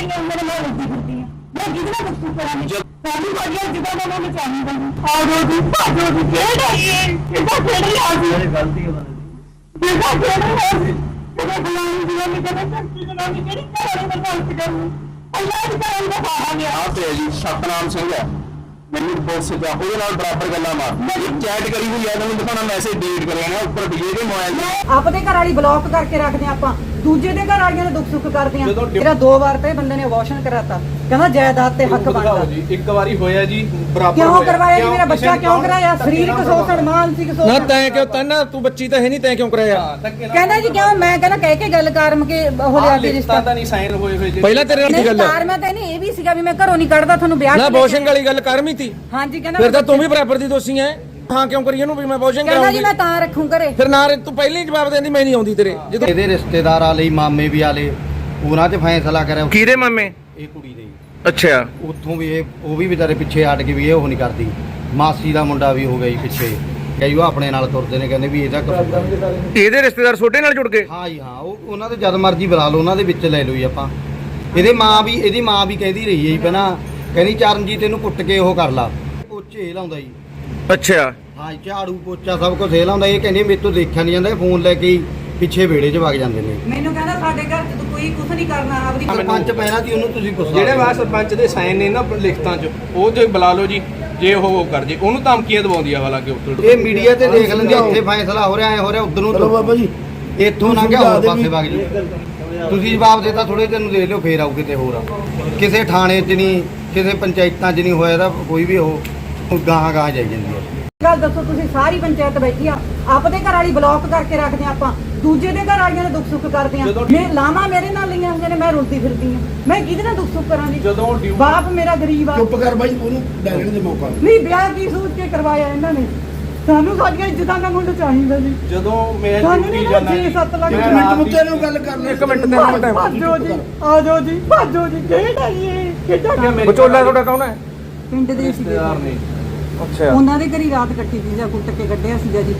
ਲਈਆਂ ਮੇਰੇ ਨਾਲ ਉੱਡੀ ਫਿਰਦੀ ਆ ਮੈਂ ਕਿਹਦੇ ਨਾਲ ਦੁੱਖ ਕਰਾਂਗੀ ਸਾਨੂੰ ਵਧੀਆ ਜਿੱਦਾਂ ਦਾ ਮੈਨੂੰ ਚਾਹੀਦਾ ਆ ਰੋ ਦੀ ਭਾਜੋ ਦੀ ਖੇਡ ਹੈ ਇਹ ਕਿੱਦਾਂ ਖੇਡ ਰਿਹਾ ਸੀ ਇਹ ਗਲਤੀ ਹੈ ਬੰਦੇ ਦੀ ਕਿੱਦਾਂ ਖੇਡ ਰਿਹਾ ਸੀ ਕਿੱਦਾਂ ਗੁਲਾਮੀ ਦੀ ਗੱਲ ਕਰੇ ਸੱਚੀ ਗੁਲਾਮੀ ਕਿਹੜੀ ਕਰੇ ਮੈਂ ਗੱਲ ਕਰੂ ਅੱਲਾਹ ਦੀ ਕਰਨ ਦਾ ਬਾਹਾ ਗਿਆ ਆਹ ਤੇ ਹੈ ਜੀ ਸਤਨਾਮ ਸਿੰਘ ਹੈ ਮੈਨੂੰ ਪੁਲਿਸ ਜਾ ਉਹਦੇ ਨਾਲ ਬਰਾਬਰ ਗੱਲਾਂ ਮਾਰ ਮੇਰੀ ਚੈਟ ਕਰੀ ਹੋਈ ਹੈ ਮੈਨੂੰ ਦਿਖਾਉਣਾ ਮੈਸੇਜ ਡਿਲੀਟ ਕਰਿਆ ਨਾ ਉੱਪਰ ਡੀਏ ਦੇ ਮੋਬਾਈਲ ਤੇ ਆਪਦੇ ਘਰ ਵਾਲੀ ਬਲੌਕ ਕਰਕੇ ਰੱਖਦੇ ਹਾਂ ਆਪਾਂ ਦੂਜੇ ਦੇ ਘਰ ਵਾਲੀਆਂ ਦਾ ਦੁੱਖ ਸੁੱਖ ਕਰਦੇ ਆ ਜਦੋਂ ਡਿਪ- ਮੇਰਾ ਦੋ ਵਾਰ ਤੇ ਬੰਦੇ ਨੇ ਅਬੋਰਸ਼ਨ ਕਰਾਤਾ ਕਹਿੰਦਾ ਜਾਇਦਾਦ ਤੇ ਹੱਕ ਦਿਖਾਓ ਬਣਦਾ। ਜੀ ਇੱਕ ਵਾਰੀ ਹੋਇਆ ਜੀ ਬਰਾਬਰ ਕਿਉਂ ਹੋਇਆ। ਕਰਵਾਇਆ ਜੀ ਮੇਰਾ ਕਿਸੇ ਬੱਚਾ ਨੇ ਕਿਉਂ ਕੌਣ- ਕਰਾਇਆ? ਸਰੀਰਕ ਨਾਲ ਸ਼ੋਸ਼ਣ ਮਾਨਸਿਕ ਨਾ ਸ਼ੋਸ਼ਣ ਤੈਂ ਕਿਉਂ ਤੈਨਾਂ ਤੂੰ ਬੱਚੀ ਤਾਂ ਹੈ ਨਹੀਂ ਤੈਂ ਕਿਉਂ ਕਰਾਇਆ? ਹਾਂ, ਧੱਕੇ ਨਾਲ ਕਹਿੰਦਾ ਜੀ ਕਿਉਂ? ਮੈਂ ਕਹਿੰਦਾ ਕਹਿ ਕੇ ਗੱਲ ਕਰਮ ਕੇ ਉਹ ਆਹ ਲਿਆ ਕੇ ਲਿਖਤਾਂ ਰਿਸ਼ਤਾ। ਤਾਂ ਨਹੀਂ ਸਾਈਨ ਹੋਏ ਹੋਏ ਜੀ। ਪਹਿਲਾਂ ਤੇਰੇ ਨਾਲ ਕੀ ਨਹੀਂ ਗੱਲ ਹੈ ਕਾਰ ਮੈਂ ਤਾਂ ਨਹੀਂ ਇਹ ਵੀ ਸੀਗਾ ਵੀ ਮੈਂ ਘਰੋਂ ਨਹੀਂ ਕੱਢਦਾ ਤੁਹਾਨੂੰ ਵਿਆਹ ਨਾ ਕੇ ਲੈ ਕੇ- ਬੋਸ਼ਿੰਗ ਵਾਲੀ ਗੱਲ ਕਰਮੀ ਤੀ। ਹਾਂਜੀ ਕਹਿੰਦਾ ਫਿਰ ਤਾਂ ਤੂੰ ਵੀ ਬਰਾਬਰ ਦੀ ਦੋਸ਼ੀ ਐ। ਹਾਂ ਕਿਉਂ ਕਰੀ ਇਹਨੂੰ ਵੀ ਮੈਂ ਬੋਸ਼ਿੰਗ ਕਹਿੰਦਾ ਜੀ ਕਰਾਉਂਗੀ ਮੈਂ ਤਾਂ ਰੱਖੂ ਘਰੇ। ਫਿਰ ਨਾ ਤੂੰ ਪਹਿਲਾਂ ਹੀ ਜਵਾਬ ਦੇਂਦੀ ਮੈਂ ਨਹੀਂ ਆਉਂਦੀ ਤੇਰੇ। ਜਦੋਂ ਇਹਦੇ ਰਿਸ਼ਤੇਦਾਰਾਂ ਲਈ ਮਾਮੇ ਵੀ ਆਲੇ ਉਹਨਾਂ 'ਚ ਫੈਸਲਾ ਕਰਿਆ ਕਿਹਦੇ ਮਾਮੇ? ਇਹ ਕੁੜੀ ਦੇ। ਅੱਛਾ। ਉੱਥੋਂ ਵੀ ਇਹ ਉਹ ਵੀ ਵਿਚਾਰੇ ਪਿੱਛੇ ਹਟ ਕੇ ਵੀ ਇਹ ਉਹ ਨਹੀਂ ਕਰਦੀ। ਮਾਸੀ ਦਾ ਮੁੰਡਾ ਵੀ ਹੋ ਗਿਆ ਜੀ ਪਿੱਛੇ। ਕਈ ਉਹ ਆਪਣੇ ਨਾਲ ਤੁਰਦੇ ਨੇ ਕਹਿੰਦੇ ਵੀ ਇਹਦਾ ਕਸੂਰ ਹੈ। ਇਹਦੇ ਰਿਸ਼ਤੇਦਾਰ ਛੋਟੇ ਨਾਲ ਜੁੜ ਗਏ? ਹਾਂ ਜੀ ਹਾਂ ਉਹ ਉਹਨਾਂ ਦੇ ਜਦ ਮਰਜ਼ੀ ਬੁਲਾ ਲਓ ਉਹਨਾਂ ਦੇ ਵਿੱਚ ਲੈ ਲਓ ਜੀ ਆਪਾਂ। ਇਹਦੇ ਮਾਂ ਵੀ ਇਹਦੀ ਮਾਂ ਵੀ ਕਹਿੰਦੀ ਰਹੀ ਹੈ ਜੀ ਪਹਿਲਾਂ ਕਹਿੰਦੀ ਚਰਨਜੀਤ ਇਹਨੂੰ ਕੁੱਟ ਕੇ ਉਹ ਕਰ ਲਾ। ਪੋਚੇ ਲਾਉਂਦਾ ਜੀ। ਅੱਛਾ। ਹਾਂ ਝਾੜੂ ਪੋਚਾ ਸਭ ਕੁਝ ਇਹ ਲਾਉਂਦਾ ਇਹ ਕਹਿੰਦੀ ਮੇਰੇ ਤੋਂ ਦੇਖਿਆ ਨਹੀਂ ਜਾਂਦਾ ਫੋਨ ਲੈ ਕੇ ਹੀ ਪਿੱਛੇ ਵਿਹੜੇ 'ਚ ਵਗ ਜਾਂਦੇ ਨੇ। ਮੈਨੂੰ ਕਹਿੰਦਾ ਸਾਡੇ ਘਰ ਚ ਤੂੰ ਕੋਈ ਕੁਝ ਨਹੀਂ ਕਰਨਾ ਆਪਦੀ ਸਰਪੰਚ ਪਹਿਲਾਂ ਦੀ ਉਹਨੂੰ ਤੁਸੀਂ ਗੁੱਸਾ ਜਿਹੜੇ ਵਾ ਸਰਪੰਚ ਦੇ ਸਾਈਨ ਨੇ ਨਾ ਲਿਖਤਾਂ 'ਚ ਉਹ ਜੇ ਬੁਲਾ ਲਓ ਜੀ ਜੇ ਉਹ ਕਰ ਜੇ ਉਹਨੂੰ ਧਮਕੀਆਂ ਦਵਾਉਂਦੀ ਆ ਹਾਲਾਂਕਿ ਉੱਤੋਂ ਇਹ ਮੀਡੀਆ ਤੇ ਦੇਖ ਲੈਂਦੇ ਆ, ਇੱਥੇ ਫੈਸਲਾ ਹੋ ਰਿਹਾ ਐ ਹੋ ਰਿਹਾ ਉਧਰ ਨੂੰ ਚਲੋ ਬਾਬਾ ਜੀ ਇੱਥੋਂ ਨਾ ਗਿਆ ਹੋਰ ਪਾਸੇ ਵਗ ਜੀ ਤੁਸੀਂ ਜਵਾਬ ਦੇਤਾ ਥੋੜੇ ਦਿਨ ਨੂੰ ਦੇਖ ਲਿਓ ਫੇਰ ਆਊ ਕਿਤੇ ਹੋਰ ਕਿਸੇ ਥਾਣੇ 'ਚ ਨਹੀਂ ਕਿਸੇ ਪੰਚਾਇਤਾਂ 'ਚ ਨਹੀਂ ਹੋਇਆ ਇਹਦਾ ਕੋਈ ਵੀ ਉਹ। ਗਾਹਾਂ ਗਾਹਾਂ ਜਾਈ ਜਾਂਦੀ ਹੈ ਗੱਲ ਦੱਸੋ ਤੁਸੀਂ ਸਾਰੀ ਪੰਚਾਇਤ ਬੈਠੀ ਆ ਆਪਦੇ ਘਰ ਵਾਲੀ ਬਲੌਕ ਕਰਕੇ ਰੱਖਦੇ ਆ ਆਪਾਂ ਦੂਜੇ ਦੇ ਘਰ ਵਾਲੀਆਂ ਦਾ ਦੁੱਖ ਸੁੱਖ ਕਰਦੇ ਆ। ਮੈਂ ਲਾਵਾਂ ਮੇਰੇ ਨਾਲ ਲਈਆਂ ਹੋਈਆਂ ਨੇ ਮੈਂ ਰੁਲਦੀ ਫਿਰਦੀ ਆ। ਮੈਂ ਕਿਹਦੇ ਨਾਲ ਦੁੱਖ ਸੁੱਖ ਕਰਾਂਗੀ? ਜਦੋਂ ਬਾਪ ਮੇਰਾ ਗਰੀਬ ਆ। ਚੁੱਪ ਕਰ ਬਾਈ ਉਹਨੂੰ ਡੈਲਣ ਦੇ ਮੌਕਾ ਨਹੀਂ ਵਿਆਹ ਕੀ ਸੋਚ ਕੇ ਕਰਵਾਇਆ ਇਹਨਾਂ ਨੇ? ਸਾਨੂੰ ਸਾਡੀਆਂ ਇੱਜ਼ਤਾਂ ਦਾ ਮੁੱਲ ਚਾਹੀਦਾ ਜੀ। ਜਦੋਂ ਮੈਂ ਡਿਊਟੀ ਨਹੀਂ ਜਾਣਾ ਛੇ ਸੱਤ ਲੱਖ ਮੈਂ ਇੱਕ ਮਿੰਟ ਦੀ- ਮੁੱਤੇ ਨੂੰ ਗੱਲ ਕਰ ਲੈ ਇੱਕ ਮਿੰਟ ਤੈਨੂੰ ਮੈਂ ਟਾਈਮ ਭਾਜੋ ਜੀ ਆ ਜਾਓ ਜੀ ਭਾਜੋ ਜੀ ਕਿਹੜਾ ਇਹ? ਕਿਹੜਾ? ਵਿਚੋਲਾ ਤੁਹਾਡਾ ਕੌਣ ਹੈ ਪਿੰਡ ਦੇ ਸੀਗੇ। ਰਿਸ਼ਤੇਦਾਰ ਨੇ। ਅੱਛਾ। ਉਹਨਾਂ ਦੇ ਘਰੀ ਰਾਤ ਕੱਟੀ ਸੀ ਜਾਂ ਕੁੱਟ ਕੇ ਕੱਢਿਆ ਸੀਗਾ ਜੀ।